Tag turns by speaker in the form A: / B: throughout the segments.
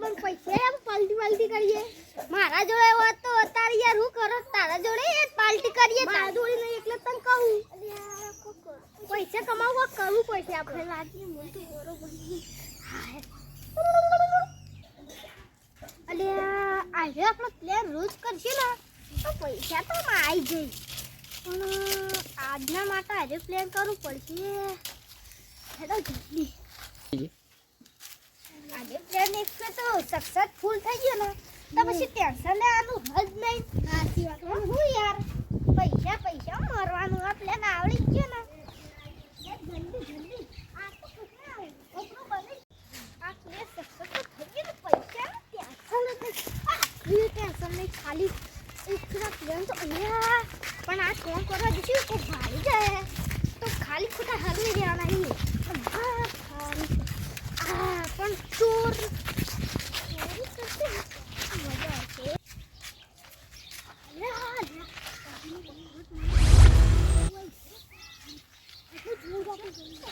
A: પણ પૈસા એમ પાલટી પાલટી કરીએ. મારા જોડે હોત તો અત્યારે યાર હું કરો? તારા જોડે પાલટી કરીએ તારા જોડે નહીં એટલે તને કહું. પૈસા કમાવવા કરવું પડશે આપણે. લાગીએ મને તો બરોબર અલે આજે આપણો પ્લેન રોજ કરશે ને. તો પૈસા તો આવી જાય. પણ આજના માટે આજે પ્લેન કરવું પડશે. હેડો જલ્દી. આજે પ્લેન એક તો સક્સેસફુલ થઈ ગયો ને. તો પછી ટેન્શન લેવાનું હજ નહીં. સાચી વાત. હું યાર પૈસા પૈસા મરવાનું આ પ્લેન આવડી ગયો ને. જલ્દી જલ્દી. આ તો કેટલા આવે ઓપરો આ પ્લેન સક્સેસફુલ થઈ ગયો ને પૈસા ટેન્શન આ ટેન્શન નહીં. ખાલી એક પ્લેન તો અહીંયા. પણ આ કોણ કરવા જશું તો ભાઈ જાય. તો ખાલી ખોટા હરવી દેવાના નહીં હા ખાલી આ પણ ચોર ચોરી કરશે ને, મજા આવશે લે, આ લે. એટલું જોર આપી દે.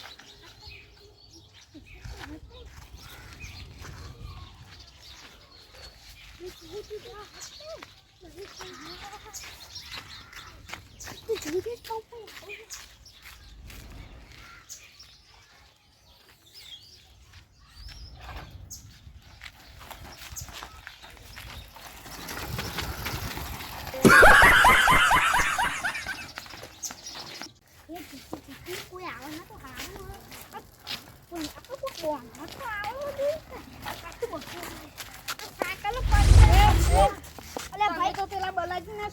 A: તું જોઈ દે તો પણ. એ જલ્દી જલ્દી કોઈ આવે ના તો હારું હોય. આ કોઈ આ તો કોઈ બોંધા તો આવો નહીં. આ તો બધું આ સાયકલ પડી અલ્યા ભાઈ તો પેલા બલાજીના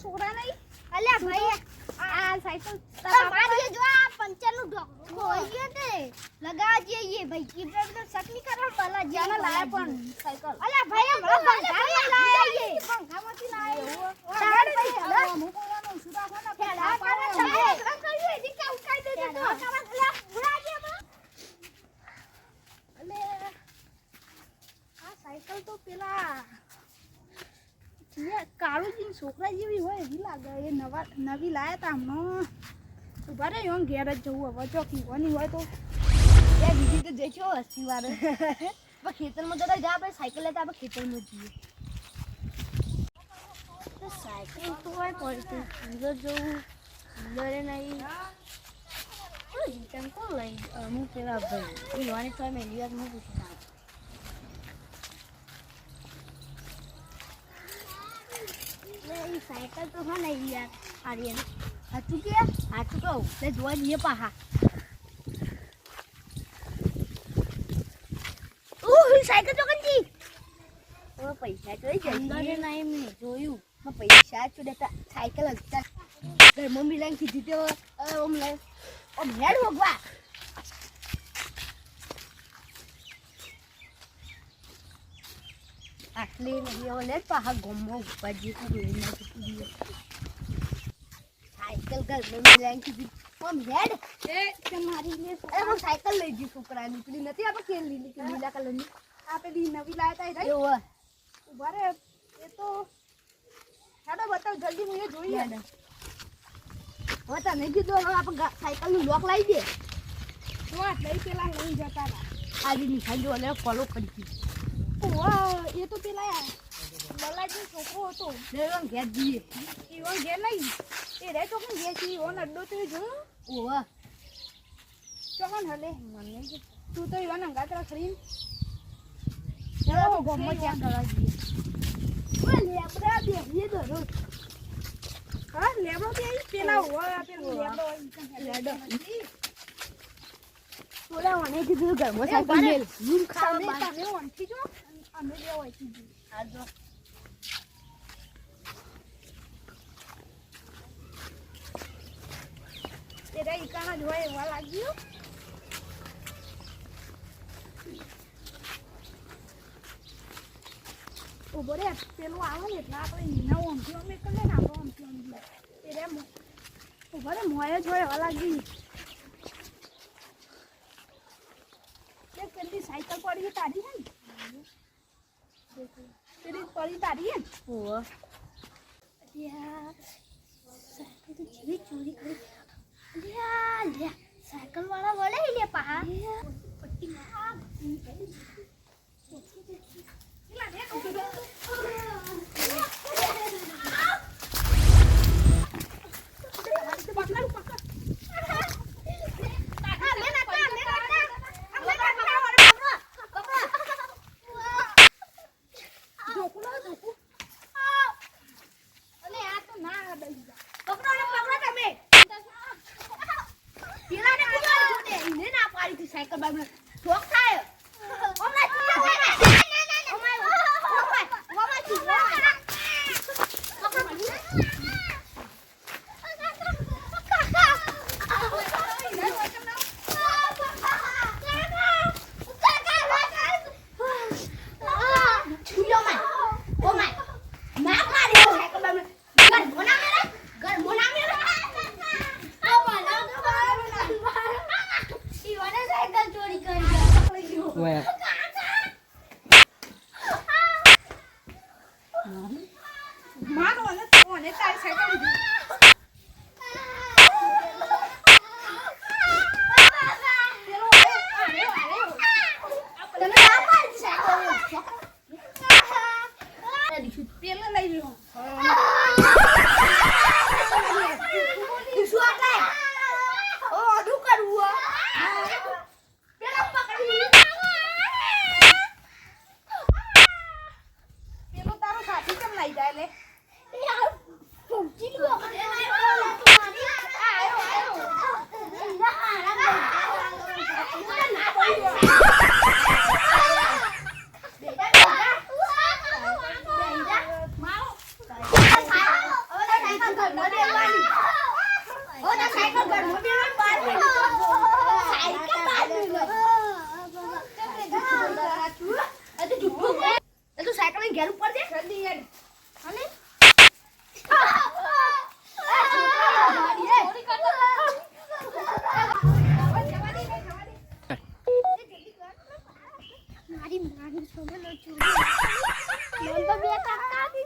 A: છોકરા નહીં અલ્યા ભાઈ. આ સાયકલ તમારી જો આ પંચરનું ઢોકળું હોય ગયો તે લગાવા ભાઈ કીધું તો સકની કરવા બલાજી
B: જાને લાયા પણ. સાયકલ
A: અલ્યા ભાઈ હમણાં બંધામાં લાયા છે
B: પંખામાંથી લાયા એવું
A: ચાલ ભાઈ, ચાલ.
B: હવે અમુક વાળાનું ઓછું રાખો ને આપણે
A: ખેડા
B: તાપ આવે
A: કરે
B: ને.
A: છે. ખેડા કર્યું એની કામ કાઢી દેજો તો. અલ્યા, ભૂલા ગયા બા. અલે, આ સાયકલ તો પેલા
B: જે કાળુજીની છોકરા જેવી હોય એવી લાગે. એ નવા નવી લાયા તા હમણાં. ઊભા રે યોન ઘેર જ જવું હવે. જો પીવાની હોય તો.
C: ત્યાં બીજી તો જઈશું હસી વારે પણ ખેતરમાં જતા જા, આપણે સાયકલ લેતા આપણે ખેતરમાં જઈએ. સાયકલ તો હોય પડતી અંદર જવું અંદરે નહીં. કોણ લઈ? અમુક પેલા ભાઈ? એ લોવાની તો મેં લીધા હું પૂછી ના
A: સાયકલ તો હા નહીં યાર
C: આર્યન સાચું કે? સાચું કહું. તે જોવા જઈએ પાહા સાયકલ તો હવે પૈસા જોઈ
A: અંદર
C: જઈએ નહીં જોયું. માં પૈસા દેતા સાયકલ હતા. ઘરમાં મિલાઈને કીધી તો ઓમ લે ઓમ હેડ ભગવા આટલી નહીં હવે લે પાહા ગમો ઉપર જે તું જોઈ ના કીધી સાયકલ ઘરમાં મિલાઈને કીધી. ઓમ હેડ.
B: એ તમારી ને
C: અરે હું સાયકલ લઈ ગઈ છોકરાની પેલી નથી આપણે કેમ લીલી કે લીલા કલરની?
B: આ પેલી નવી લાયા તા એ ઊભા રે એ તો હેડો બતાવ જલ્દી હું એ જોઈએ
C: યાદ હવે તને કીધું હવે આપણે સાયકલનું લોક લાવી દે.
B: તો આ પેલા લઈ જતા હતા
C: આજે નિશાન જો અને ફોલો કરી દીધી
B: એ તો પેલા બલાજી છોકરો હતો.
C: લેવા ઘેર જઈએ
B: ઈવન ઘેર નહીં એ રે તો પણ ઘેર છે ઈવન અડ્ડો તો જોયો
C: ઓવા.
B: ચોકન હલે.
C: મને કે
B: તું તો ઈવન અંગાતરા ખરીને.
C: ચાલો ગમો ત્યાં કરવા જઈએ
B: લેબડા બેહીએ દરો હા લેબડો બે પેલા હોય પેલું લેબડો કણ
C: લેડો. થોડા મને કીધું ઘરમાં
B: રે.
C: મેલ. ખાવા.
B: તમે ઓનથી જો. અમે બે હોયથી
C: આ જો.
B: એ રે જ હોય એવા લાગ્યું ઊભો રે પેલું આવે ને એટલે આપણે નીના ઓમથી ઓમ એક ને આપણે ઓમથી ઓમ એ રે ઊભો રે મોય એવા લાગી પેલી સાયકલ પડી તારી હે ને પડી તારી છે ને
C: ઓવા
A: યાર સાયકલ જેવી ચોરી કરી લ્યા લ્યા સાયકલ વાળા વળે લે પા પટ્ટી
B: સાયકલ
C: બાબલો શોખ થાય?
B: મારી
A: મારી છોકરો મન તો બે કાકા.